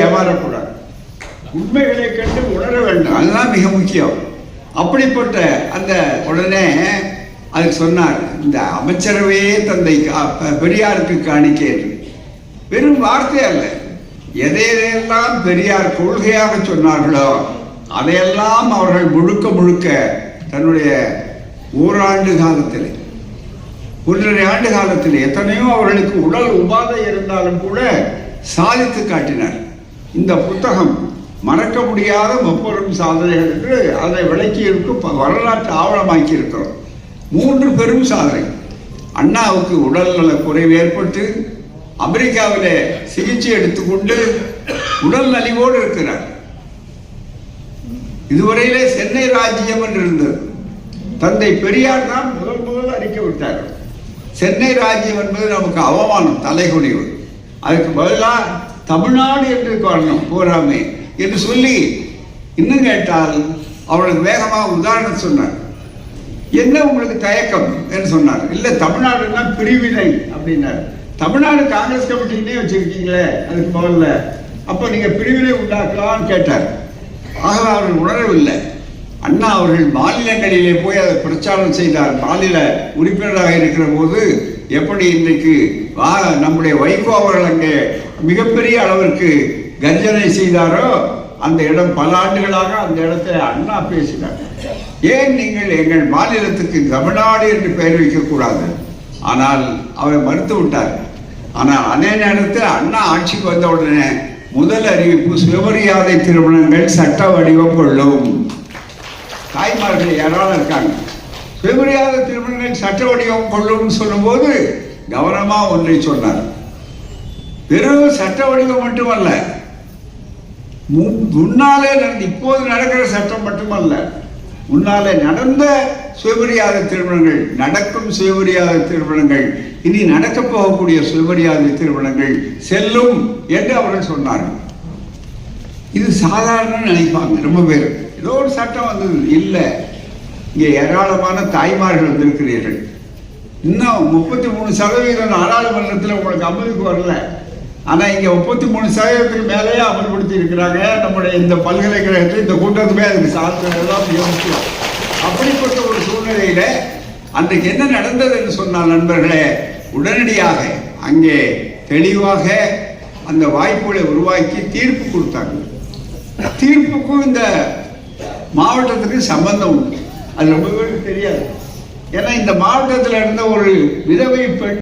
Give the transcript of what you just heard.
ஏமாறக்கூடாது. உண்மைகளை கண்டு உணர வேண்டும். அதுதான் மிக முக்கியம். அப்படிப்பட்ட அந்த உடனே அதுக்கு சொன்னார் இந்த அமைச்சரவையே தந்தை கா- பெரியாருக்கு காணிக்கை என்று வெறும் வார்த்தை அல்ல. எதை எதையெல்லாம் பெரியார் கொள்கையாக சொன்னார்களோ அதையெல்லாம் அவர்கள் முழுக்க முழுக்க தன்னுடைய ஓராண்டு காலத்தில் ஒன்றரை ஆண்டு காலத்தில் எத்தனையோ அவர்களுக்கு உடல் உபாதை இருந்தாலும் கூட சாதித்து காட்டினார். இந்த புத்தகம் மறக்க முடியாத முப்பெரும் சாதனைகள் என்று அதை விளக்கி இருக்கு வரலாற்று ஆவணமாக்கி இருக்கிறோம் மூன்று பெரும் சாதனை. அண்ணாவுக்கு உடல்நல குறைவு ஏற்பட்டு அமெரிக்காவிலே சிகிச்சை எடுத்துக்கொண்டு உடல் நலிவோடு இருக்கிறார். இதுவரையிலே சென்னை ராஜ்யம் என்று இருந்தது. தந்தை பெரியார் தான் முதல் முதல் அறிக்கை விட்டார். சென்னை ராஜ்யம் என்பது நமக்கு அவமானம் தலைகுனிவு. அதுக்கு பதிலாக தமிழ்நாடு என்று வரணும் போராமே என்று சொல்லி இன்னும் கேட்டால் அவளுக்கு வேகமாக உதாரணம் சொன்னார். என்ன உங்களுக்கு தயக்கம் என்று சொன்னார். இல்லை தமிழ்நாடுன்னா பிரிவினை அப்படின்னார். தமிழ்நாடு காங்கிரஸ் கமிட்டினே வச்சிருக்கீங்களே அதுக்கு முதல்ல. அப்போ நீங்கள் பிரிவினை உண்டாக்கலாம்னு கேட்டார். ஆகவே அவர்கள் உணரவில்லை. அண்ணா அவர்கள் மாநிலங்களிலே போய் அதை பிரச்சாரம் செய்தார். மாநில உறுப்பினராக இருக்கிற போது எப்படி இன்றைக்கு வா நம்முடைய வைகோ அவர்கள் அங்கே மிகப்பெரிய அளவிற்கு கர்ஜனை செய்தாரோ அந்த இடம் பல ஆண்டுகளாக அந்த இடத்துல அண்ணா பேசினார். ஏன் நீங்கள் எங்கள் மாநிலத்துக்கு தமிழ்நாடு என்று பெயர் வைக்கக்கூடாது? ஆனால் அவர் மறுத்து விட்டார். ஆனால் அதே நேரத்தில் அண்ணா ஆட்சிக்கு வந்த உடனே முதல் அறிவிப்பு சுயமரியாதை திருமணங்கள் சட்ட வடிவம் கொள்ளும். தாய்மார்கள் யாராலும் இருக்காங்க? சுயமரியாதை திருமணங்கள் சட்ட வடிவம் கொள்ளும்னு சொல்லும்போது கவனமா ஒன்றை சொன்னார். வெறும் சட்ட வடிவம் மட்டுமல்ல முன்னாலே நடந்த இப்போது நடக்கிற சட்டம் மட்டுமல்ல முன்னாலே நடந்த சுயமரியாதை திருமணங்கள் நடக்கும் சுயபரியாத திருமணங்கள் இனி நடக்கப் போகக்கூடிய சுயமரியாதை திருமணங்கள் செல்லும் என்று அவர்கள் சொன்னார்கள். இது சாதாரண நினைப்பாங்க ரொம்ப பேர். ஏதோ ஒரு சட்டம் வந்தது இல்லை. இங்கே ஏராளமான தாய்மார்கள் வந்திருக்கிறீர்கள். இன்னும் முப்பத்தி மூணு சதவீதம் நாடாளுமன்றத்தில் உங்களுக்கு அமலுக்கு வரல. ஆனால் இங்கே முப்பத்தி மூணு சதவீதத்துக்கு மேலேயே அமல்படுத்தி இருக்கிறாங்க. நம்முடைய இந்த பல்கலைக்கழகத்தில் இந்த கூட்டத்துமே அதுக்கு சார்ந்ததெல்லாம் மிக அப்படிப்பட்ட ஒரு சூழ்நிலையில் அன்றைக்கு என்ன நடந்தது என்று சொன்னால் நண்பர்களே உடனடியாக அங்கே தெளிவாக அந்த வாய்ப்புகளை உருவாக்கி தீர்ப்பு கொடுத்தாங்க. தீர்ப்புக்கும் இந்த மாவட்டத்துக்கு சம்பந்தம் உண்டு. அது ரொம்ப பேருக்கு தெரியாது. ஏன்னா இந்த மாவட்டத்தில் இருந்த ஒரு விதவை பெண்